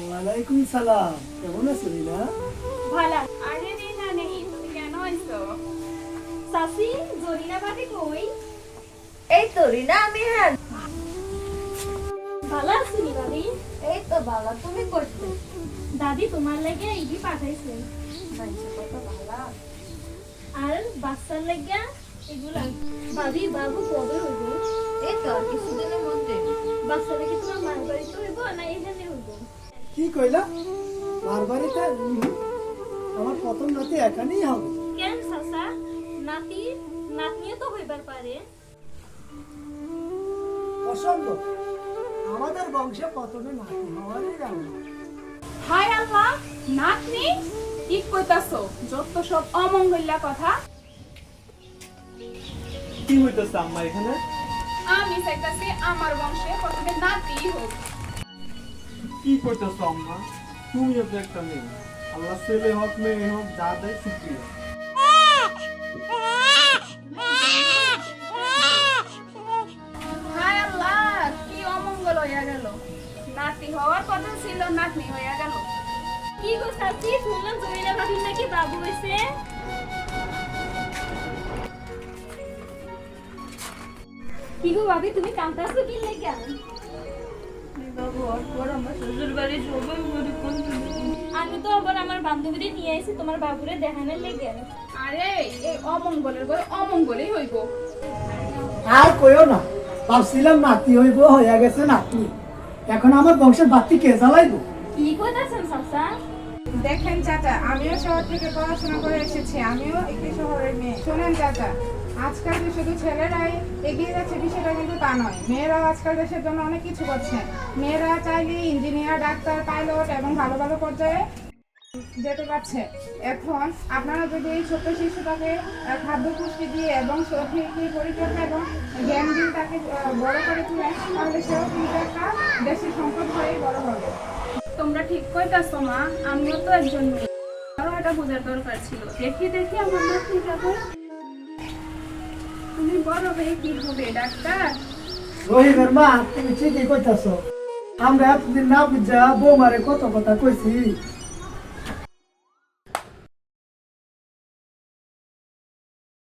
ওয়ালাইকুম সালাম। কেমন আছো রিনা? ভালা। আরে রে না নেই। তুমি কেন আইছো? সাসি জরিনা বাড়ি কই? এই তো রিনা আমি হ্যাঁ। ভালো আছিনি দাদি এই তো বাবা তুমি করতে দাদি তোমার লাগে ইডি পাঠাইছে। কত ভালো। আর বাচ্চার লাগে এগুলা ভাবি বাবু কবে হইব? এই তো কিছুদিনের মধ্যে। বাচ্চা দেখি তোমার মার বাড়িতে হইব না এখানে হইব? কি কইলা? বাড়িতে আমার প্রথম রাতে এখানেই হবে। কেন সাসা? নাতি নাতনিও তো হইবার পারে। অসম্ভব। আমাদের বংশে প্রথমে নাতি হওয়ারই হায় আল্লাহ নাতনি? ঠিক কইতাছো যত সব অমঙ্গল্যা কথা। কি হইতেছে আম্মা এখানে? আমি চাইতাছি আমার বংশে প্রথমে নাতি হোক। কি করতেছো আম্মা তুমিও তো একটা মেয়ে। আল্লাহ ছেলে হোক, মেয়ে হোক, যা দেয় আল্লাহ, কি অমঙ্গল হইয়া গেল। নাতি হওয়ার কথা ছিল, নাতনি হইয়া গেল। কি গো সাসি শুনলাম জরিনা ভাবির নাকি বাবু হইছে? কি গো ভাবি, তুমি কামতাছো কি লাগা? আমি তো আবার আমার বান্ধবীরে নিয়ে আইছি তোমার বাবুরে দেখানোর লেগে। আরে এই অমঙ্গলের বই অমঙ্গলই হইব। আর কইও না ভাবছিলাম নাতি হইব হইয়া গেছে নাতি। এখন আমার বংশের বাতি কে জ্বালাইবো? কি কইতাছেন সাসা দেখেন চাচা আমিও শহর থেকে পড়াশোনা করে এসেছি আমিও একটি শহরের মেয়ে। শোনেন চাচা আজকাল যে শুধু ছেলেরাই এগিয়ে যাচ্ছে বিষয়টা কিন্তু তা নয়। মেয়েরাও আজকাল দেশের জন্য অনেক কিছু করছে। মেয়েরা চাইলে ইঞ্জিনিয়ার, ডাক্তার, পাইলট এবং ভালো ভালো পর্যায়ে যেতে পারছে। এখন আপনারা যদি এই ছোট্ট শিশুটাকে খাদ্য পুষ্টি দিয়ে এবং সঠিক পরিচর্যা এবং জ্ঞান দিয়ে তাকে বড় করে তুলেন তাহলে সেও কিন্তু একটা দেশের সম্পদ হয়েই বড় হবে। তোমরা ঠিক কইতাছো মা, আমিও তো একজন মেয়ে। এটা বোঝার দরকার ছিল। দেখি দেখি আমার নাতনি যাবে তুমি বড় হয়ে কি হবে, ডাক্তার? রহিমের মা, তুমি ঠিকই কইতাছো। আমরা এতদিন না বুঝা বৌমারে কত কথা কইছি।